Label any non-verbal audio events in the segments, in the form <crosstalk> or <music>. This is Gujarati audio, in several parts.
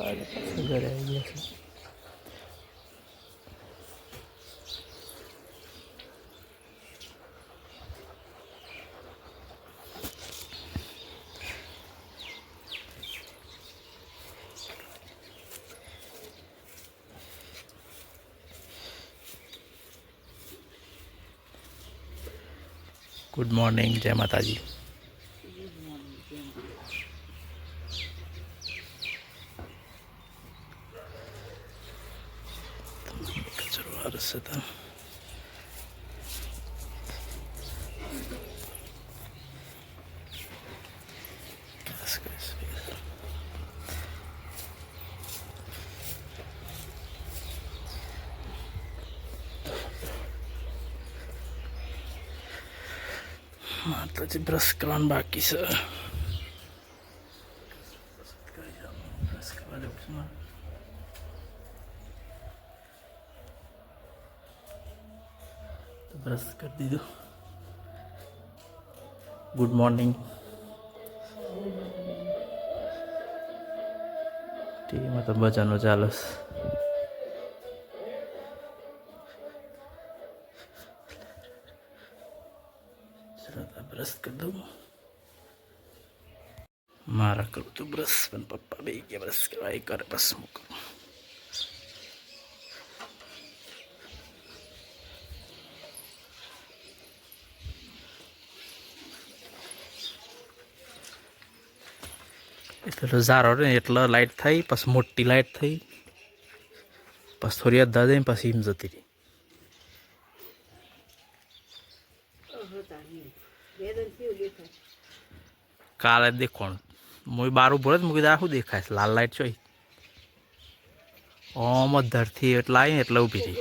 પપ્પા ઘરે આવી ગયા છે ગુડ મોર્નિંગ જય માતાજી કચરો હરશે તો બસ, બસ, બસ. મારે તો હજી બ્રશ કરવાનું બાકી છે બ્રશ કરવા જવું છે મારે. તો બ્રશ કરી દીધું ગુડ મોર્નિંગ ટીવીમાં તો બજાનો ચાલે બ્રશ કરી દઉં. મારા કરું તો બ્રશ, પણ પપ્પા બે ગયા બ્રશ કરવા એ કરે બસ હું કરું. પેલો ઝારો ને, એટલે લાઇટ થઈ, પછી મોટી લાઇટ થઈ, પછી થોડી અધા દઈ પછી એમ જતી રહી. કાલે દેખોણ. હું બારું ભરે મૂકી દા શું દેખાય લાલ લાઈટ જોઈ. ઓમ જ ધરથી એટલે આવી એટલે ઊભી થઈ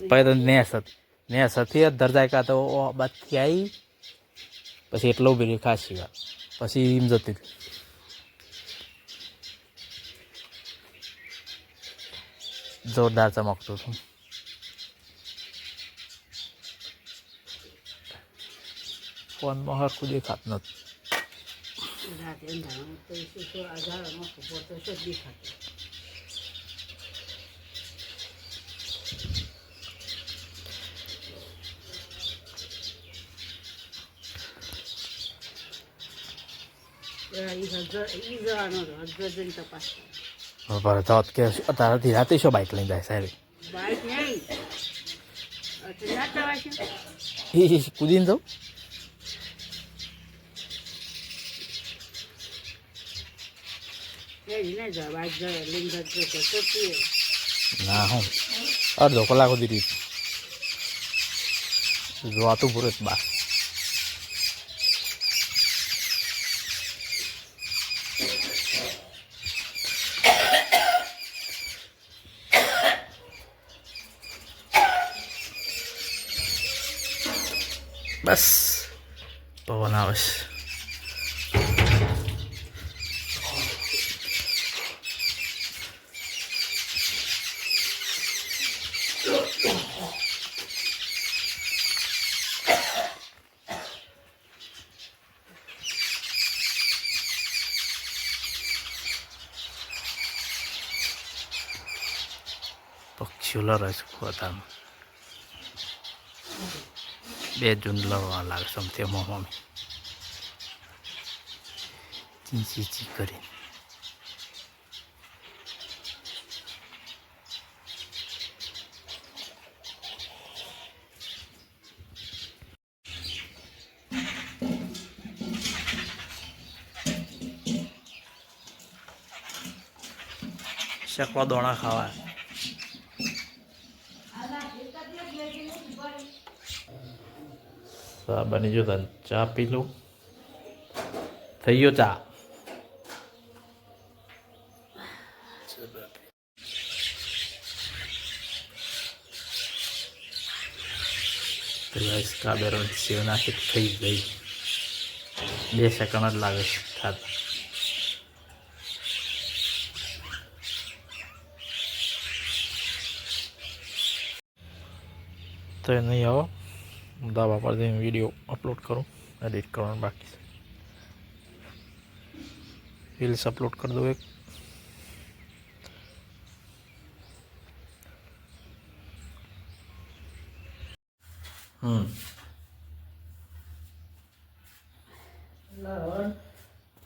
પછી તો નેસ હતી નેસ હતી જ ધરજાય કાં તો બાદથી આવી પછી એટલો ઊભી રહી ખાસી વાર. પછી એમ જતી જોરદાર ચમકતું હતું ફોનમાં હરખું દેખાતું નથી રાતે અંધારામાં તો શું શું આધારામાં ખબર તો શું દેખાતું ઈ હજાર ઈ જવાનો હતો હજાર જઈને તપાસ બરાબર તો કે અત્યારેથી રાતે શું બાઇક લઈને જાય સાહેબ? બાઈક નહીં. કૂદીને જાઉં એ જ ને જા બાઈક જાય લઈને જતો તો તો પીએ ના હું અડધો કલાક સુધી રીત જોવાતું પૂરું જ બા બસ પવન આવે છે લડે છે પોતાનું બે જૂન લડવા લાગે સમથે મમ્મી ચી ચી ચી કરી શકવા દોણા ખાવા. તો આ બની જો તને ચા પી લઉં. થઈ ગયો ચા. પેલા કાબેરો સેવ થઈ ગઈ. બે સેકન્ડ જ લાગે છે ખાતા તો નહીં આવો. દાવા પર જઈને વીડિયો અપલોડ કરું એડિટ કરવાનું બાકી છે રીલ્સ અપલોડ કરી દઉં એક હમ લહણ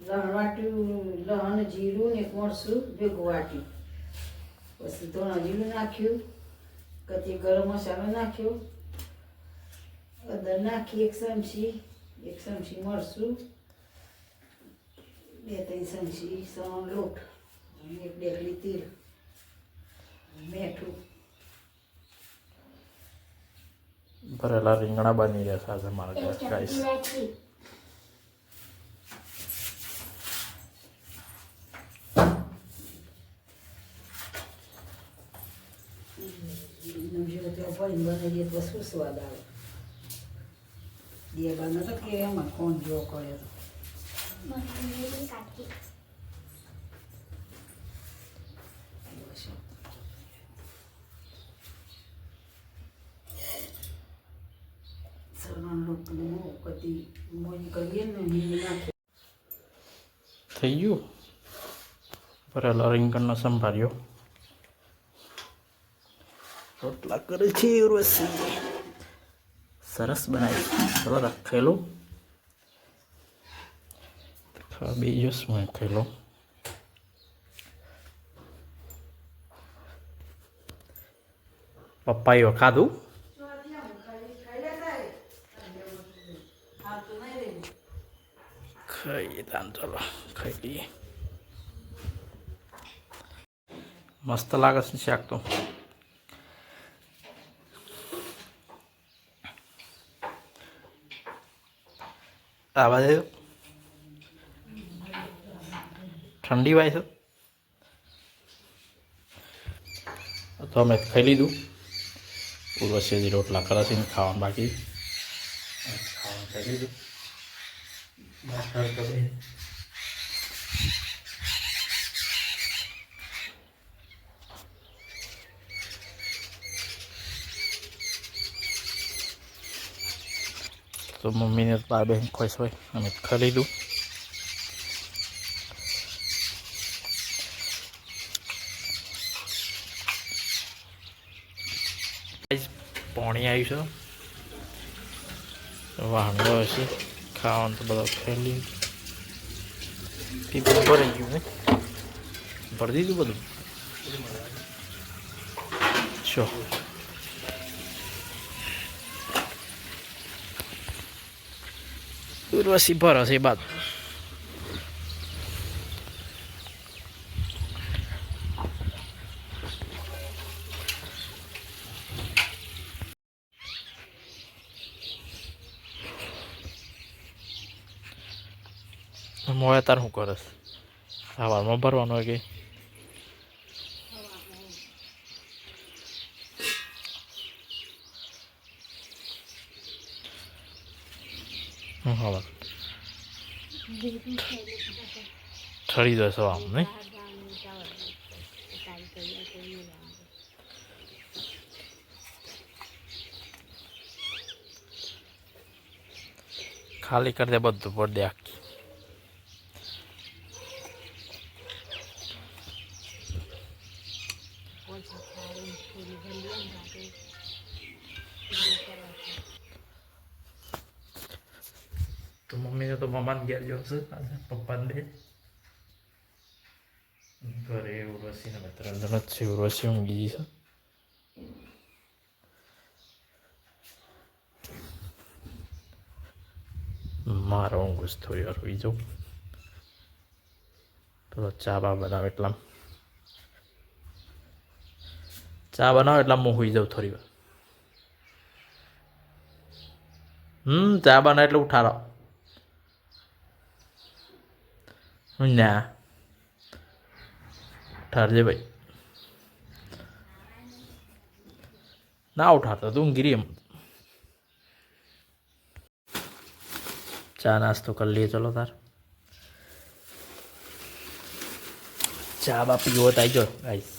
લહણ વાટ્યું લહણ જીરું ને એક મરચું ભેગું વાટ્યું પછી ધોણા જીરું નાખ્યું કદી ગરમ મસાલો નાખ્યો અદર નાખી એક ચમચી એક ચમચી મરચું બે ત્રણ ચમચી સણ લોટ અને એક ડેકડી તેલ મીઠું ભરેલા રીંગણા બની રહ્યા સાથે મારા ઘરે ગાઈસ નમજો તો પડીને બનાવીએ તો શું સ્વાદ આવે દેવાના તો કે એમાં કોણ જો કરે તો સરણ લોટનું કદી મોઈ કરીએ ને હિંગ નાખે થઈ ગયું ભરેલા રીંગણનો સંભાળ્યો રોટલા કરે છે ઉર્વશી સરસ બનાવી ચલો રાખેલું બીજો શું ખેલો પપ્પાઈઓ ખાધું ખાઈએ તાન ચલો ખાઈ લઈએ મસ્ત લાગે છે શાક તો આવા દે ઠંડી વાય છે. તો અમે ખાઈ લીધું. ઉર્વશીજી રોટલા કરે છે ખાવાનું બાકી. ખાવાનું ખાઈ લીધું તો મમ્મીને બા બહેન ખુશ હોય. અમે ખાઈ લઉં પાણી આવ્યું છે. વાંધો હશે. ખાવાનું તો બધા ખાઈ પીપું ભરાઈ ગયું ને? ભરી દીધું બધું? છો ઉર્વશી ભરશે એ બાદ મોએ તાર શું કરસ સવારમાં ભરવાનું હોય કે હવા ઠરી જશે આમ નહીં ખાલી કરી દે બધું પર દે આખી તો મમ્મીને તો મમ્માને ઘેર જશે આજે પપ્પાને બે ત્રણ જણ જ છે ઉર્વશી ઊંઘી છે મારો ઊંઘ જ થોડી વાર હોઈ જાઉં પેલો ચા બા બનાવે એટલા ચા બનાવો એટલા હું હોઈ જાઉં થોડી વાર હમ ચા બનાવે એટલે ઉઠાડો ના ઠારજે ભાઈ. ના ઉઠાતો તું ઊંઘી એમ. ચા નાસ્તો કરી લઈએ ચલો તાર. ચા બા પીવો તાઈ જો ગાઈસ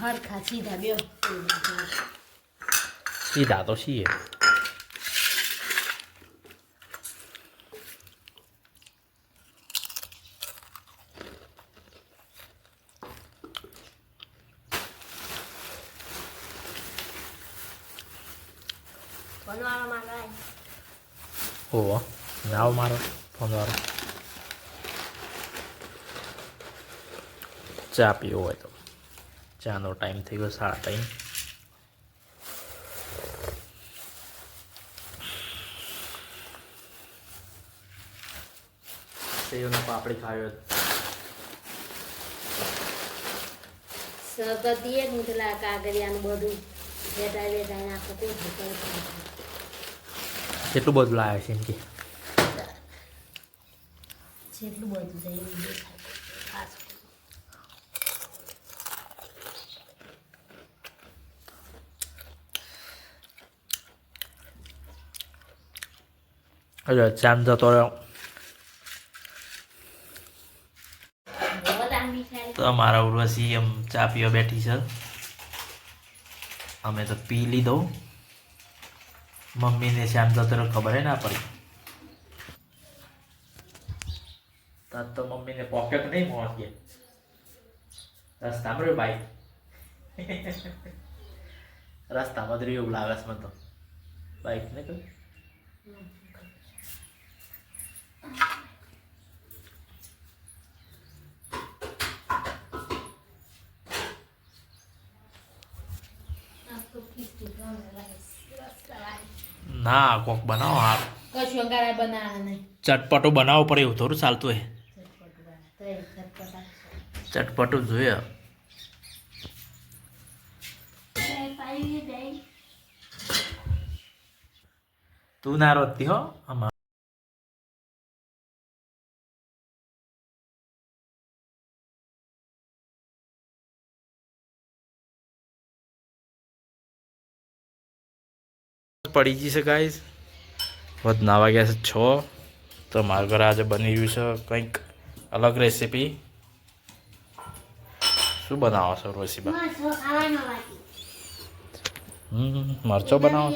હર ખા સીધા બે સીધા તો છીએ. નાવ મારો ફોન વાળો ચા પીવો હોય તો. ચાનો ટાઈમ થઈ ગયો સાડા ટાઈમ સેવનો પાપડી ખાયો સગતીએ જ પેલા કાગળિયાનું બધું વેટા વેટા નાખો કરતા કેટલું બધું લાવે છે એમ કે. જેટલું બધું જાય એવું દેખાય તો અમારા ઉર્વશી એમ ચા પીવા બેઠી છે. અમે તો પી લીધો. મમ્મીને શ્યામ જતો ખબર ના પડી? તાર તો મમ્મીને પોકેટ નહીં પહોંચીએ રસ્તામાં રહ્યું બાઈક રસ્તામાં જ રહ્યું લાગે છે મને તો. બાઈક ને કહ્યું આખો ખીચડી ગમે લાગે રસવાળી. ના કોક બનાવો આ કશું અંગારા બનાવે નહીં. ચટપટું બનાવવું પડે એવું થોડું ચાલતું હોય. ચટપટું બનાવે. જોઈએ. તું ના રોતી હો આમાં. પડી ગઈ છે ગાઈસ વધ નાવા ગયા છે છ. તો મારા ઘરે આજે બની રહ્યું છે કંઈક અલગ રેસીપી શું બનાવો છો રોસીબા? હમ મરચો બનાવો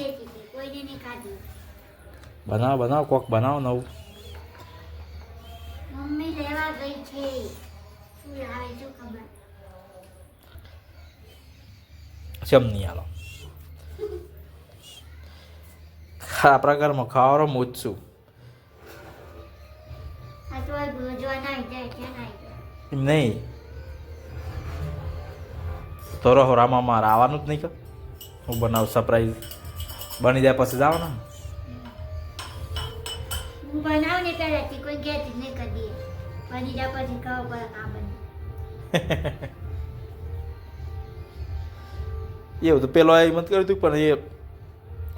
બનાવો બનાવો કોક બનાવો નવું. ચમ નહીં હાલો આપણા ઘરમાં ખાવાનો હું જ છું આ પ્રકારમાં નાઈ જાય એમ નહીં. તો રહોરામાં મારે આવવાનું જ નહીં કે? હું બનાવું સરપ્રાઈઝ બની જાય પછી જાવ ને કોઈ ગેસ નહીં કરી બની જા પછી કહો પર આ બને. <laughs> એવું તો પેલો એ મત કર્યું હતું પણ એ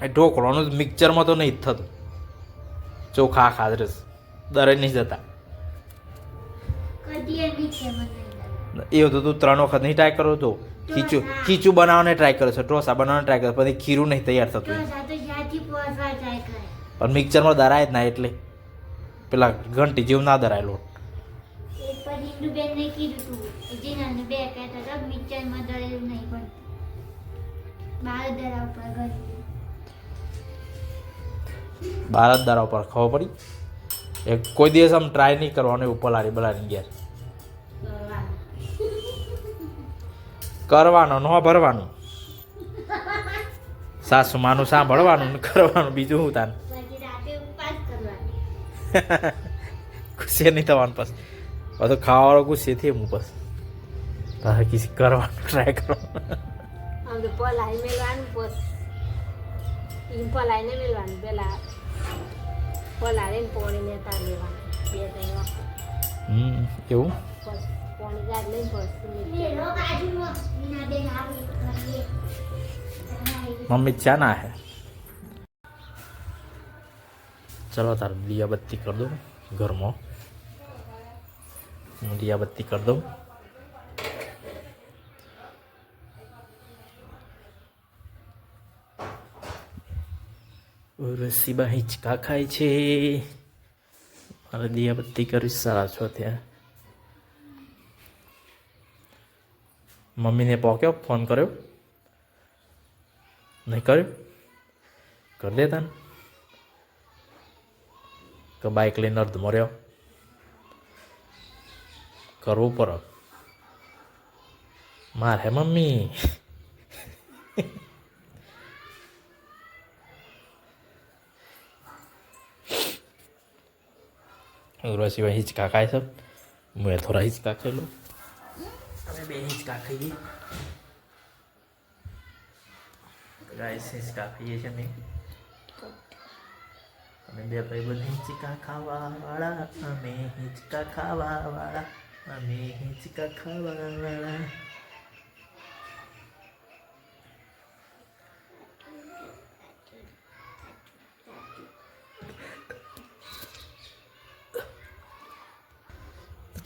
એ ઢોકળાનું મિક્સરમાં તો નહીં જ થતું. ચોખા ખાધરસ. દરે નહીં જતા. એવું તો તું ત્રણ વખત નહીં ટ્રાય કરો તો. ખીચું ખીચું બનાવવાને ટ્રાય કરો છો. ઢોસા બનાવવાને ટ્રાય કરો પછી ખીરું નહીં તૈયાર થતું. પણ મિક્સરમાં દરાય જ ના એટલે. પેલા ઘંટી જેવું ના દરાય લોટ. મિક્સરમાં દરેલું નહીં પણ બાર દરા ઉપર જ દારા ઉપર ખબર પડી? એ કોઈ દિવસ આમ ટ્રાય નહીં કરવાનો ઉપર લારી બલાની ઘેર કરવાનો, ન ભરવાનું. સાસુ માનું સાંભળવાનું ને કરવાનું, બીજું શું તાન? ગુસ્સે નહીં થવાનું બસ. બધું ખાવાવાળો ગુસ્સે થી હું બસ. તારે કિસી કરવાનું ટ્રાય કરવાનું. એમ પલાઈને મેળવાનું પેલા પલાળે ને પોણી લેતા લેવાનું બે ત્રણ વખત હમ એવું પછી પોણી ગાઢ લઈને પછી મમ્મી ચા ના હે ચલો તાર દિયા બત્તી કરી દઉં ઘરમાં હું દિયા બત્તી કરી દઉં રસીબા હિંચકા ખાય છે. મારે દિયાબત્તી કરીશ સારા છો ત્યાં. મમ્મીને પોક્યો? ફોન કર્યો? નહીં કર્યો? કરી દેતા ને. કે બાઇક લઈને અર્ધ મર્યો. કરવું પડે. મારે મમ્મી. ઉર્વશી હિંચકા ખાય છે. મેં થોડા હિંચકા ખેલો અમે બે હિંચકા ખાઈએ. રાઈસ હિંચકા ખાઈએ છીએ અમે. અમે બે ભાઈ બધા હિંચકા ખાવા વાળા અમે હિંચકા ખાવા વાળા અમે હિંચકા ખાવા વાળા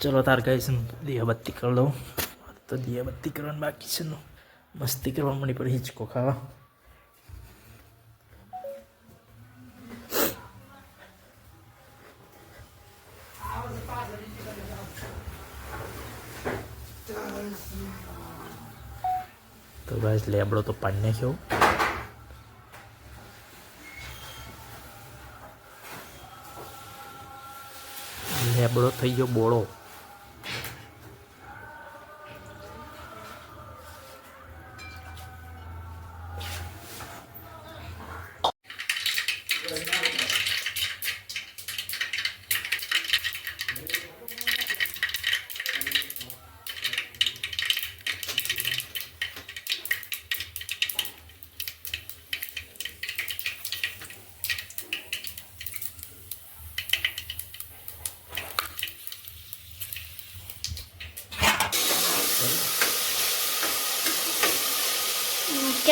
ચલો તાર ગાઈસ દિયાબત્તી કરી દઉં તો દિયાબત્તી કરવાની બાકી છે મસ્તી કરવા મળી પડી હિંચકો ખાવા તો ગાઈસ લેબડો તો પાડી નાખ્યો લેબડો થઈ ગયો બોળો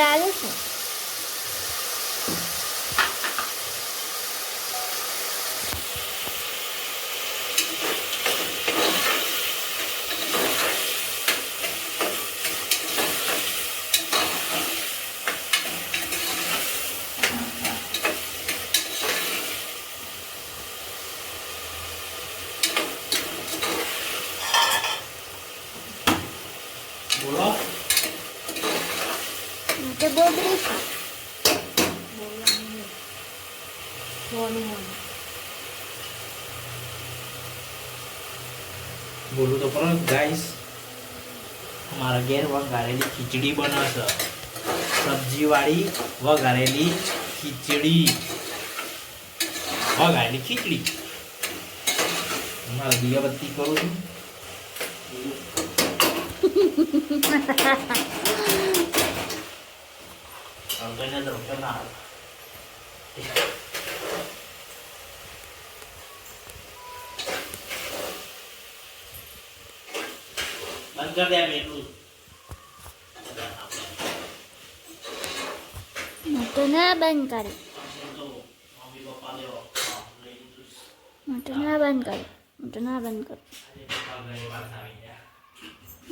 ચાલુ છે બોલો તે બોબડી છે બોલું તો પણ ગાઈસ મારા ઘેર વઘારેલી ખીચડી બનાવશે. સબ્જીવાળી વઘારેલી ખીચડી. વઘારેલી ખીચડી. મારે દિયાબત્તી કરું છું. બંધ કરી દે આમ એટલું મોટો ના બંધ કરી મોટો ના બંધ કરે મોટો ના બંધ કરે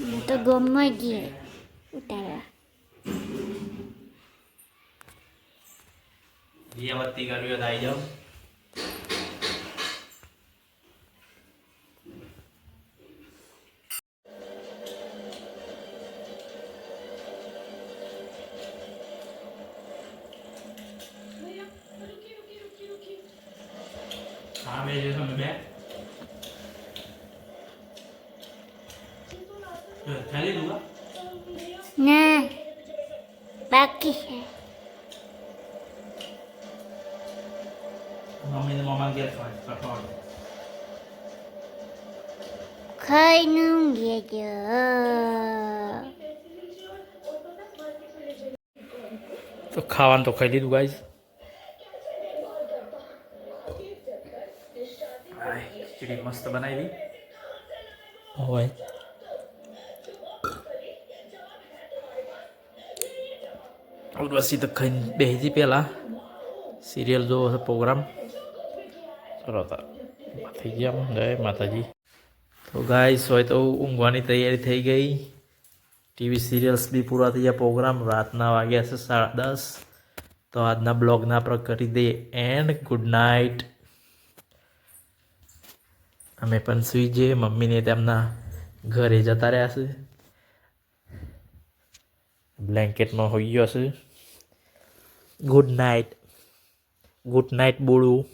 હું તો ગમમાં ગઈ ઉતારવા દિયાબત્તી કરવી હોય તો આવી જાઓ મમ્મી ને મામા ઘેર ખાય કઠોળ ખાઈને ઊંઘી ગયો તો ખાવાનું તો ખાઈ લીધું ગાઈઝ ખીચડી મસ્ત બનાવી હોય ઉર્વશી તો ખાઈને બેસી પહેલાં સિરિયલ જોવો છે પ્રોગ્રામ ચલો તાર થઈ ગયા જય માતાજી. તો ગાઈસ, હોય તો ઊંઘવાની તૈયારી થઈ ગઈ. ટીવી સિરિયલ્સ બી પૂરા થઈ ગયા. પ્રોગ્રામ રાતના વાગ્યા છે સાડા દસ. તો આજના બ્લોગના આપણે કરી દે એન્ડ ગુડ નાઇટ અમે પણ સુઈ જઈએ. મમ્મીને તેમના ઘરે જતા રહ્યા છે. બ્લેન્કેટમાં હોઈ ગયો છે. ગુડ નાઇટ ગુડ નાઇટ બોડું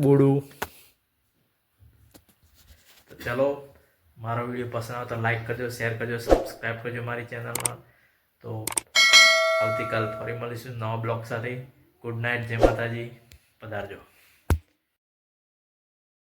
બોડું. તો ચલો, મારો વીડિયો પસંદ આવે તો લાઈક કરજો શેર કરજો સબસ્ક્રાઈબ કરજો મારી ચેનલમાં તો આવતીકાલ ફરી મળીશું નવા બ્લોગ સાથે. ગુડ નાઇટ જય માતાજી. પધારજો.